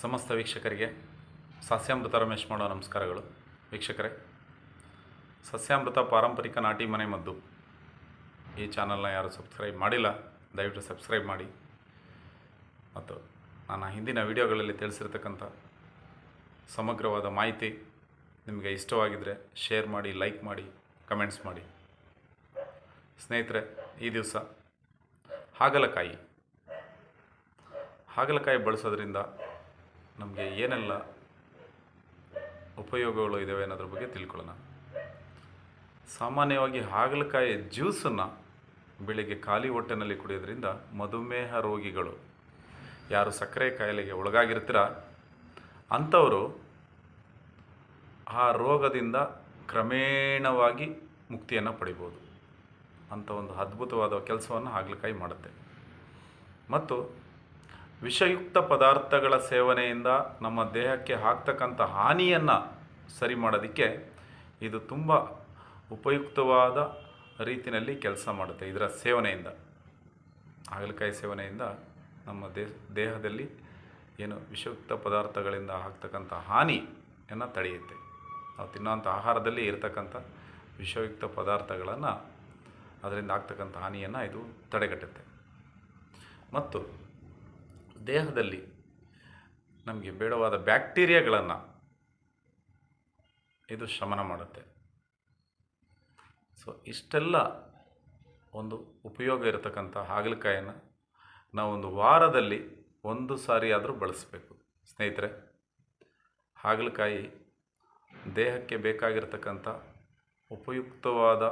ಸಮಸ್ತ ವೀಕ್ಷಕರಿಗೆ ಸಸ್ಯಾಮೃತ ರಮೇಶ್ ಮಾಡೋ ನಮಸ್ಕಾರಗಳು. ವೀಕ್ಷಕರೇ, ಸಸ್ಯಾಮೃತ ಪಾರಂಪರಿಕ ನಾಟಿ ಮನೆ ಮದ್ದು. ಈ ಚಾನಲ್ನ ಯಾರು ಸಬ್ಸ್ಕ್ರೈಬ್ ಮಾಡಿಲ್ಲ, ದಯವಿಟ್ಟು ಸಬ್ಸ್ಕ್ರೈಬ್ ಮಾಡಿ. ಮತ್ತು ನಾನು ಹಿಂದಿನ ವಿಡಿಯೋಗಳಲ್ಲಿ ತಿಳಿಸಿರ್ತಕ್ಕಂಥ ಸಮಗ್ರವಾದ ಮಾಹಿತಿ ನಿಮಗೆ ಇಷ್ಟವಾಗಿದ್ದರೆ ಶೇರ್ ಮಾಡಿ, ಲೈಕ್ ಮಾಡಿ, ಕಮೆಂಟ್ಸ್ ಮಾಡಿ. ಸ್ನೇಹಿತರೆ, ಈ ದಿವಸ ಹಾಗಲಕಾಯಿ. ಹಾಗಲಕಾಯಿ ಬಳಸೋದ್ರಿಂದ ನಮಗೆ ಏನೆಲ್ಲ ಉಪಯೋಗಗಳು ಇದ್ದಾವೆ ಅನ್ನೋದ್ರ ಬಗ್ಗೆ ತಿಳ್ಕೊಳ್ಳೋಣ. ಸಾಮಾನ್ಯವಾಗಿ ಹಾಗಲಕಾಯಿ ಜ್ಯೂಸನ್ನು ಬೆಳಿಗ್ಗೆ ಖಾಲಿ ಹೊಟ್ಟೆನಲ್ಲಿ ಕುಡಿಯೋದ್ರಿಂದ ಮಧುಮೇಹ ರೋಗಿಗಳು, ಯಾರು ಸಕ್ಕರೆ ಕಾಯಿಲೆಗೆ ಒಳಗಾಗಿರ್ತೀರ, ಅಂಥವರು ಆ ರೋಗದಿಂದ ಕ್ರಮೇಣವಾಗಿ ಮುಕ್ತಿಯನ್ನು ಪಡಿಬೋದು. ಅಂಥ ಒಂದು ಅದ್ಭುತವಾದ ಕೆಲಸವನ್ನು ಹಾಗಲಕಾಯಿ ಮಾಡುತ್ತೆ. ಮತ್ತು ವಿಷಯುಕ್ತ ಪದಾರ್ಥಗಳ ಸೇವನೆಯಿಂದ ನಮ್ಮ ದೇಹಕ್ಕೆ ಆಗ್ತಕ್ಕಂಥ ಹಾನಿಯನ್ನು ಸರಿ ಮಾಡೋದಕ್ಕೆ ಇದು ತುಂಬ ಉಪಯುಕ್ತವಾದ ರೀತಿಯಲ್ಲಿ ಕೆಲಸ ಮಾಡುತ್ತೆ ಇದರ ಸೇವನೆಯಿಂದ. ಹಾಗಲಕಾಯಿ ಸೇವನೆಯಿಂದ ನಮ್ಮ ದೇಹ ದೇಹದಲ್ಲಿ ಏನು ವಿಷಯುಕ್ತ ಪದಾರ್ಥಗಳಿಂದ ಆಗ್ತಕ್ಕಂಥ ಹಾನಿಯನ್ನು ತಡೆಯುತ್ತೆ. ನಾವು ತಿನ್ನೋಂಥ ಆಹಾರದಲ್ಲಿ ಇರತಕ್ಕಂಥ ವಿಷಯುಕ್ತ ಪದಾರ್ಥಗಳನ್ನು ಅದರಿಂದ ಆಗ್ತಕ್ಕಂಥ ಹಾನಿಯನ್ನು ಇದು ತಡೆಗಟ್ಟುತ್ತೆ. ಮತ್ತು ದೇಹದಲ್ಲಿ ನಮಗೆ ಬೇಡವಾದ ಬ್ಯಾಕ್ಟೀರಿಯಾಗಳನ್ನು ಇದು ಶಮನ ಮಾಡುತ್ತೆ. ಸೊ ಇಷ್ಟೆಲ್ಲ ಒಂದು ಉಪಯೋಗ ಇರತಕ್ಕಂಥ ನಾವು ನಾವೊಂದು ವಾರದಲ್ಲಿ ಒಂದು ಸಾರಿ ಆದರೂ ಬಳಸಬೇಕು. ಸ್ನೇಹಿತರೆ, ಹಾಗಲಕಾಯಿ ದೇಹಕ್ಕೆ ಬೇಕಾಗಿರ್ತಕ್ಕಂಥ ಉಪಯುಕ್ತವಾದ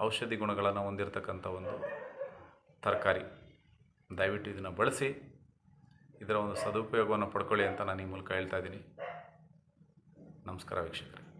ಔಷಧಿ ಗುಣಗಳನ್ನು ಹೊಂದಿರತಕ್ಕಂಥ ಒಂದು ತರಕಾರಿ. ದಯವಿಟ್ಟು ಇದನ್ನು ಬಳಸಿ, ಇದರ ಒಂದು ಸದುಪಯೋಗವನ್ನು ಪಡ್ಕೊಳ್ಳಿ ಅಂತ ನಾನು ಈ ಮೂಲಕ ಹೇಳ್ತಾ ಇದ್ದೀನಿ. ನಮಸ್ಕಾರ ವೀಕ್ಷಕರೇ.